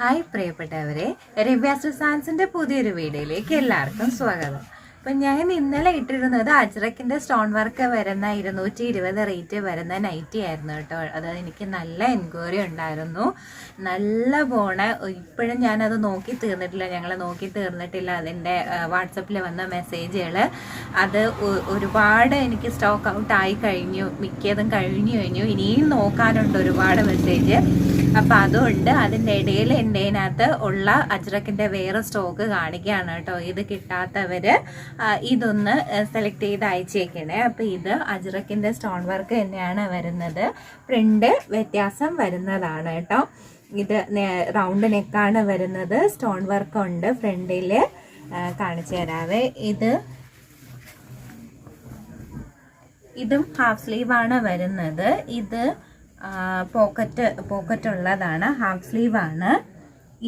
Hi പ്രിയപ്പെട്ടവരെ രവ്യാസ്ത്ര സാൻസിന്റെ പുതിയൊരു വീഡിയോയിലേക്ക് എല്ലാവർക്കും സ്വാഗതം. അപ്പം ഞാൻ ഇന്നലെ ഇട്ടിരുന്നത് അജ്രക്കിന്റെ സ്റ്റോൺ വർക്ക് വരുന്ന ഇരുന്നൂറ്റി ഇരുപത് റേറ്റ് വരുന്ന നൈറ്റി ആയിരുന്നു കേട്ടോ. അത് എനിക്ക് നല്ല എൻക്വയറി ഉണ്ടായിരുന്നു. നല്ല പോണ ഇപ്പോഴും ഞാനത് നോക്കി തീർന്നിട്ടില്ല. ഞങ്ങൾ നോക്കി തീർന്നിട്ടില്ല അതിന്റെ വാട്സപ്പിൽ വന്ന മെസ്സേജുകൾ അത് ഒരുപാട് എനിക്ക് സ്റ്റോക്ക് ഔട്ട് ആയി കഴിഞ്ഞു. മിക്കതും കഴിഞ്ഞു കഴിഞ്ഞു. ഇനിയും നോക്കാനുണ്ട് ഒരുപാട് മെസ്സേജ്. അപ്പം അതുകൊണ്ട് അതിന്റെ ഇടയിൽ എന്റെ അതിനകത്ത് ഉള്ള അജ്രക്കിന്റെ വേറെ സ്റ്റോക്ക് കാണിക്കുകയാണ് കേട്ടോ. ഇത് കിട്ടാത്തവർ ഇതൊന്ന് സെലക്ട് ചെയ്ത് അയച്ചേക്കണേ. അപ്പം ഇത് അജ്രക്കിന്റെ സ്റ്റോൺ വർക്ക് തന്നെയാണ് വരുന്നത്. പ്രിന്റ് വ്യത്യാസം വരുന്നതാണ് കേട്ടോ. ഇത് റൗണ്ട് നെക്കാണ് വരുന്നത്. സ്റ്റോൺ വർക്ക് ഉണ്ട് ഫ്രണ്ടിൽ കാണിച്ചു തരാവേ. ഇത് ഇതും ഹാഫ് സ്ലീവാണ് വരുന്നത്. ഇത് പോക്കറ്റ് പോക്കറ്റ് ഉള്ളതാണ് ഹാഫ് സ്ലീവ് ആണ്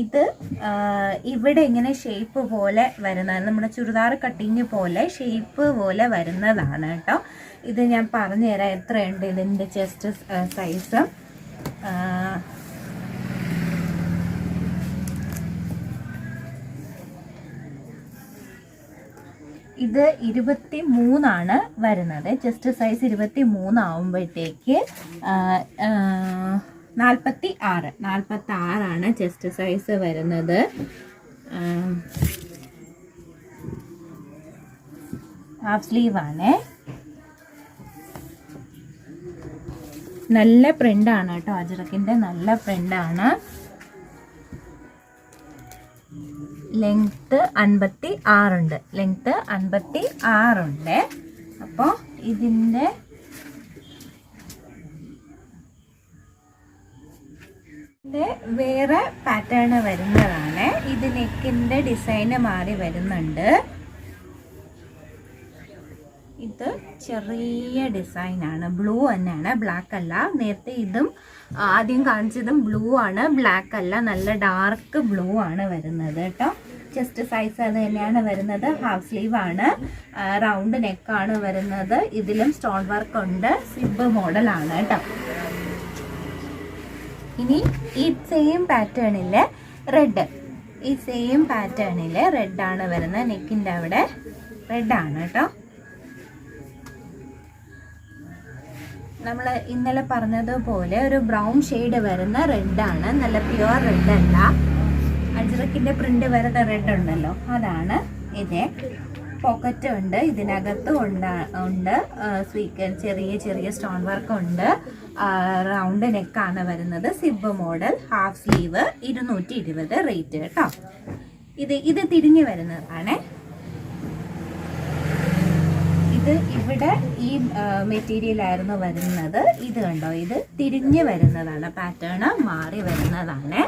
ഇത് ഇവിടെ ഇങ്ങനെ ഷേപ്പ് പോലെ വരുന്നതാണ്. നമ്മുടെ ചുരിദാർ കട്ടിങ് പോലെ ഷേപ്പ് പോലെ വരുന്നതാണ് കേട്ടോ. ഇത് ഞാൻ പറഞ്ഞുതരാം എത്രയുണ്ട് ഇതിന്റെ ചെസ്റ്റ് സൈസ്. ഇത് ഇരുപത്തി മൂന്നാണ് വരുന്നത് ജസ്റ്റ് സൈസ് ഇരുപത്തി മൂന്നാവുമ്പോഴത്തേക്ക് നാൽപ്പത്തി ആറ് നാൽപ്പത്തി ആറാണ് ചെസ്റ്റ് സൈസ് വരുന്നത് ഹാഫ് സ്ലീവാണ് നല്ല പ്രിന്റാണ് കേട്ടോ അജറക്കിന്റെ നല്ല പ്രിന്റാണ് ലെങ്ത്ത് അൻപത്തി ആറുണ്ട്. ലെങ്ത്ത് അൻപത്തി ആറുണ്ട്. അപ്പോൾ ഇതിന്റെ വേറെ പാറ്റേൺ വരുന്നതാണ്. ഇത് നെക്കിന്റെ ഡിസൈന് മാറി വരുന്നുണ്ട്. ഇത് ചെറിയ ഡിസൈനാണ്. ബ്ലൂ തന്നെയാണ്. ബ്ലാക്ക് അല്ല. നേരത്തെ ഇതും ആദ്യം കാണിച്ചതും ബ്ലൂ ആണ്. ബ്ലാക്ക് അല്ല. നല്ല ഡാർക്ക് ബ്ലൂ ആണ് വരുന്നത് കേട്ടോ. ചെസ്റ്റ് സൈസ് അത് തന്നെയാണ് വരുന്നത്. ഹാഫ് സ്ലീവ് ആണ്. റൗണ്ട് നെക്കാണ് വരുന്നത്. ഇതിലും സ്റ്റോൺ വർക്ക് ഉണ്ട്. സിബ് മോഡലാണ് കേട്ടോ. ഇനി ഈ സെയിം പാറ്റേണിൽ റെഡ് ഈ സെയിം പാറ്റേണിൽ റെഡ് ആണ് വരുന്നത്. നെക്കിന്റെ അവിടെ റെഡ് ആണ് കേട്ടോ. നമ്മൾ ഇന്നലെ പറഞ്ഞതുപോലെ ഒരു ബ്രൗൺ ഷെയ്ഡ് വരുന്ന റെഡാണ് നല്ല പ്യുവർ റെഡ് അല്ല. അജ്രക്കിന്റെ പ്രിന്റ് വരുന്ന റെഡ് ഉണ്ടല്ലോ. അതാണ് ഇത്. പോക്കറ്റ് ഉണ്ട്. ഇതിനകത്തും ഉണ്ട് ഉണ്ട്. സ്വീക്കർ ചെറിയ ചെറിയ സ്റ്റോൺ വർക്ക് ഉണ്ട്. റൗണ്ട് നെക്കാണ് വരുന്നത്. സിബ് മോഡൽ ഹാഫ് സ്ലീവ് ഇരുന്നൂറ്റി ഇരുപത് റേറ്റ് കേട്ടോ. ഇത് ഇത് തിരിഞ്ഞു വരുന്നതാണ്. ഇത് ഇവിടെ ഈ മെറ്റീരിയൽ ആയിരുന്നു വരുന്നത്. ഇത് കണ്ടോ? ഇത് തിരിഞ്ഞു വരുന്നതാണ്. പാറ്റേൺ മാറി വരുന്നതാണ്.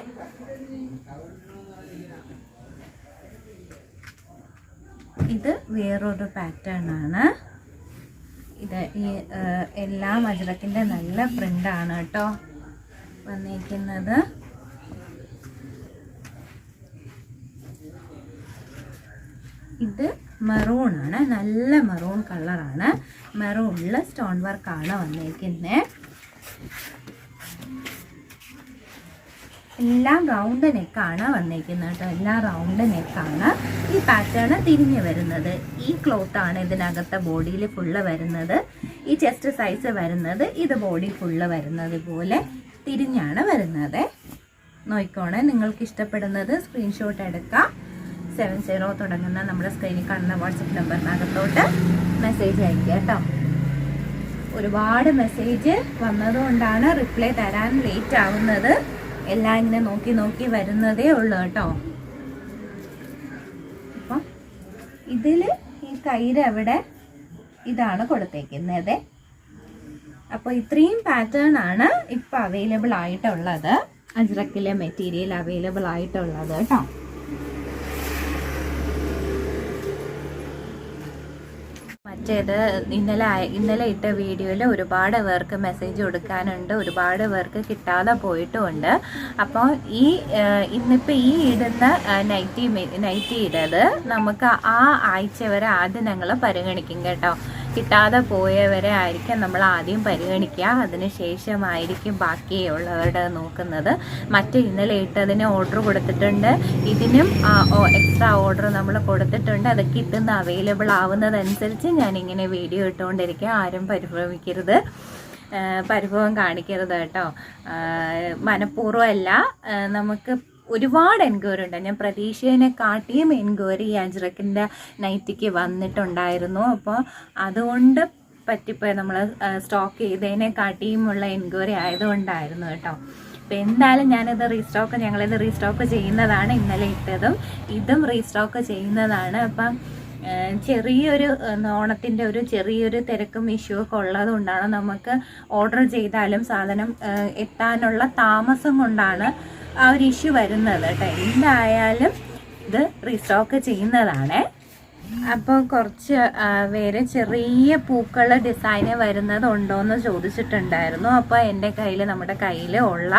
ഇത് വേറൊരു പാറ്റേൺ ആണ്. ഇത് ഈ എല്ലാ നല്ല നല്ല പ്രിന്റാണ് കേട്ടോ വന്നിരിക്കുന്നത് ഇത് മെറൂൺ ആണ്. നല്ല മെറൂൺ കളറാണ് മെറൂണിൽ സ്റ്റോൺ വർക്കാണ് വന്നിരിക്കുന്നത് എല്ലാം റൗണ്ട് നെക്കാണ് വന്നിരിക്കുന്നത് കേട്ടോ. എല്ലാം റൗണ്ട് നെക്കാണ് ഈ പാറ്റേൺ തിരിഞ്ഞു വരുന്നത്. ഈ ക്ലോത്ത് ആണ് ഇതിനകത്തെ ബോഡിയിൽ ഫുള്ള് വരുന്നത്. ഈ ചെസ്റ്റ് സൈസ് വരുന്നത്. ഇത് ബോഡി ഫുള്ള് വരുന്നത് പോലെ തിരിഞ്ഞാണ് വരുന്നത്. നോക്കിക്കോണേ. നിങ്ങൾക്ക് ഇഷ്ടപ്പെടുന്നത് സ്ക്രീൻഷോട്ട് എടുക്കാം. സെവൻ സീറോ തുടങ്ങുന്ന നമ്മുടെ സ്ക്രീനിൽ കാണുന്ന വാട്സപ്പ് നമ്പറിനകത്തോട്ട് മെസ്സേജ് അയക്കുക കേട്ടോ. ഒരുപാട് മെസ്സേജ് വന്നതുകൊണ്ടാണ് റിപ്ലൈ തരാൻ ലേറ്റ് ആവുന്നത്. എല്ലാം ഇങ്ങനെ നോക്കി നോക്കി വരുന്നതേ ഉള്ളൂ കേട്ടോ. അപ്പം ഇതിൽ ഈ കയ്യിൽ അവിടെ ഇതാണ് കൊടുത്തേക്കുന്നത്. അപ്പോൾ ഇത്രയും പാറ്റേൺ ആണ് ഇപ്പോൾ അവൈലബിൾ ആയിട്ടുള്ളത്. അജ്രക്കിലെ മെറ്റീരിയൽ അവൈലബിൾ ആയിട്ടുള്ളത് കേട്ടോ. മറ്റേത് ഇന്നലെ ഇന്നലെ ഇട്ട വീഡിയോയിൽ ഒരുപാട് പേർക്ക് മെസ്സേജ് കൊടുക്കാനുണ്ട് ഒരുപാട് പേർക്ക് കിട്ടാതെ പോയിട്ടുമുണ്ട്. അപ്പോൾ ഈ ഇന്നിപ്പോൾ ഈ ഇടുന്ന നൈറ്റി നൈറ്റി ഇടത് നമുക്ക് ആ ആഴ്ച വരെ ആദ്യം ഞങ്ങൾ പരിഗണിക്കും കേട്ടോ. കിട്ടാതെ പോയവരെ ആയിരിക്കും നമ്മൾ ആദ്യം പരിഗണിക്കുക. അതിനുശേഷമായിരിക്കും ബാക്കിയുള്ളവരുടെ നോക്കുന്നത്. മറ്റ് ഇന്നലെ ഇട്ടതിന് ഓർഡർ കൊടുത്തിട്ടുണ്ട്. ഇതിനും എക്സ്ട്രാ ഓർഡർ നമ്മൾ കൊടുത്തിട്ടുണ്ട്. അത് കിട്ടുന്ന അവൈലബിൾ ആവുന്നതനുസരിച്ച് ഞാനിങ്ങനെ വീഡിയോ ഇട്ടുകൊണ്ടിരിക്കുക ആരും പരിഭ്രമിക്കരുത്. പരിഭവം കാണിക്കരുത് കേട്ടോ. മനഃപൂർവമല്ല. നമുക്ക് ഒരുപാട് എൻക്വയറി ഉണ്ട്. ഞാൻ പ്രതീക്ഷയെ കാട്ടിയും എൻക്വയറി അജ്രക്കിന്റെ നൈറ്റിക്ക് വന്നിട്ടുണ്ടായിരുന്നു. അപ്പോൾ അതുകൊണ്ട് പറ്റിപ്പോയി നമ്മൾ സ്റ്റോക്ക് ചെയ്തതിനെ കാട്ടിയുമുള്ള എൻക്വയറി ആയതുകൊണ്ടായിരുന്നു കേട്ടോ. അപ്പോൾ എന്തായാലും ഞാനിത് റീസ്റ്റോക്ക് ഞങ്ങളിത് റീസ്റ്റോക്ക് ചെയ്യുന്നതാണ് ഇന്നലെ ഇട്ടതും ഇതും റീസ്റ്റോക്ക് ചെയ്യുന്നതാണ്. അപ്പം ചെറിയൊരു ഓണത്തിന്റെ ഒരു ചെറിയൊരു തിരക്കും ഇഷ്യൂ ഒക്കെ ഉള്ളതുകൊണ്ടാണ് നമുക്ക് ഓർഡർ ചെയ്താലും സാധനം എത്താനുള്ള താമസം കൊണ്ടാണ് ആ ഒരു ഇഷ്യൂ വരുന്നത് കേട്ടോ. എന്തായാലും ഇത് റീസ്റ്റോക്ക് ചെയ്യുന്നതാണ്. അപ്പോൾ കുറച്ച് പേര് ചെറിയ പൂക്കൾ ഡിസൈന് വരുന്നത് ഉണ്ടോയെന്ന് ചോദിച്ചിട്ടുണ്ടായിരുന്നു. അപ്പോൾ എന്റെ കയ്യിൽ നമ്മുടെ കയ്യിൽ ഉള്ള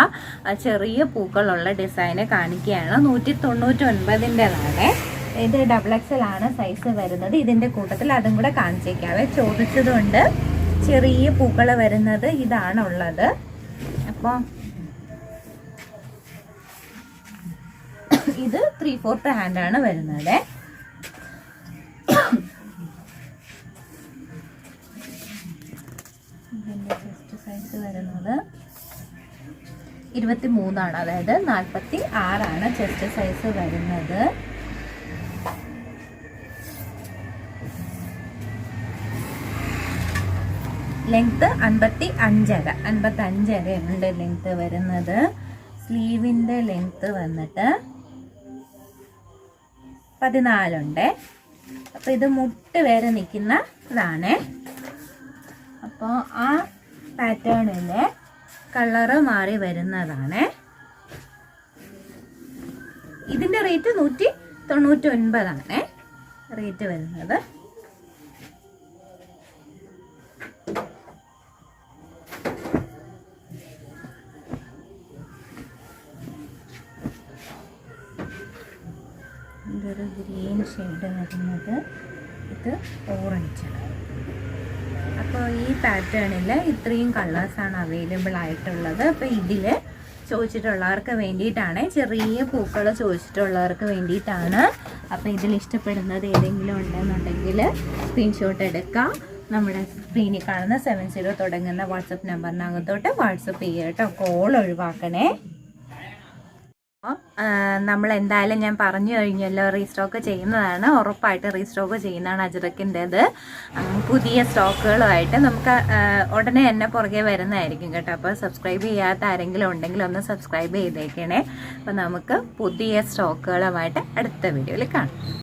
ചെറിയ പൂക്കളുള്ള ഡിസൈന് കാണിക്കുകയാണ്. നൂറ്റി തൊണ്ണൂറ്റി ഒൻപതിന്റെതാണ് ഇത് ഡബിൾ എക്സൽ ആണ് സൈസ് വരുന്നത്. ഇതിന്റെ കൂട്ടത്തിൽ അതും കൂടെ കാണിച്ചേക്കാവേ. ചോദിച്ചതുകൊണ്ട് ചെറിയ പൂക്കൾ വരുന്നത് ഇതാണ് ഉള്ളത് അപ്പോൾ ഇത് ത്രീ ഫോർത്ത് ഹാൻഡ് ആണ് വരുന്നത്. സൈസ് വരുന്നത് ഇരുപത്തി മൂന്നാണ് അതായത് നാൽപ്പത്തി ആറാണ് ചെസ്റ്റ് സൈസ് വരുന്നത്. ലെങ്ത് അൻപത്തി അഞ്ചര. അൻപത്തി അഞ്ചര ഉണ്ട് ലെങ്ത് വരുന്നത്. സ്ലീവിന്റെ ലെങ്ത് വന്നിട്ട് പതിനാലുണ്ട്. അപ്പോൾ ഇത് മുട്ട് വരെ നിൽക്കുന്ന ഇതാണേ അപ്പോൾ ആ പാറ്റേണിലെ കളറ് മാറി വരുന്നതാണ്. ഇതിന്റെ റേറ്റ് നൂറ്റി തൊണ്ണൂറ്റി ഒൻപതാണ് റേറ്റ് വരുന്നത്. ഗ്രീൻ ഷെയ്ഡ് വരുന്നത് ഇത് ഓറഞ്ച് അപ്പോൾ ഈ പാറ്റേണിൽ ഇത്രയും കളേഴ്സാണ് അവൈലബിൾ ആയിട്ടുള്ളത്. അപ്പോൾ ഇതിൽ ചോദിച്ചിട്ടുള്ളവർക്ക് വേണ്ടിയിട്ടാണ് ചെറിയ പൂക്കൾ ചോദിച്ചിട്ടുള്ളവർക്ക് വേണ്ടിയിട്ടാണ്. അപ്പോൾ ഇതിൽ ഇഷ്ടപ്പെടുന്നത് ഏതെങ്കിലും ഉണ്ടെന്നുണ്ടെങ്കിൽ സ്ക്രീൻഷോട്ട് എടുക്കാം. നമ്മുടെ സ്ക്രീനിൽ കാണുന്ന സെവൻ സീറോ തുടങ്ങുന്ന വാട്സപ്പ് നമ്പറിനകത്തോട്ട് വാട്സപ്പ് ചെയ്യുക കേട്ടോ. കോൾ ഒഴിവാക്കണേ. നമ്മൾ എന്തായാലും ഞാൻ പറഞ്ഞു കഴിഞ്ഞല്ലോ റീസ്റ്റോക്ക് ചെയ്യുന്നതാണ്. ഉറപ്പായിട്ട് റീസ്റ്റോക്ക് ചെയ്യുന്നതാണ് അജ്രക്കിന്റെത് പുതിയ സ്റ്റോക്കുകളുമായിട്ട് നമുക്ക് ഉടനെ തന്നെ പുറകെ വരുന്നതായിരിക്കും കേട്ടോ. അപ്പോൾ സബ്സ്ക്രൈബ് ചെയ്യാത്ത ആരെങ്കിലും ഉണ്ടെങ്കിൽ ഒന്ന് സബ്സ്ക്രൈബ് ചെയ്തേക്കണേ. അപ്പോൾ നമുക്ക് പുതിയ സ്റ്റോക്കുകളുമായിട്ട് അടുത്ത വീഡിയോയിൽ കാണാം.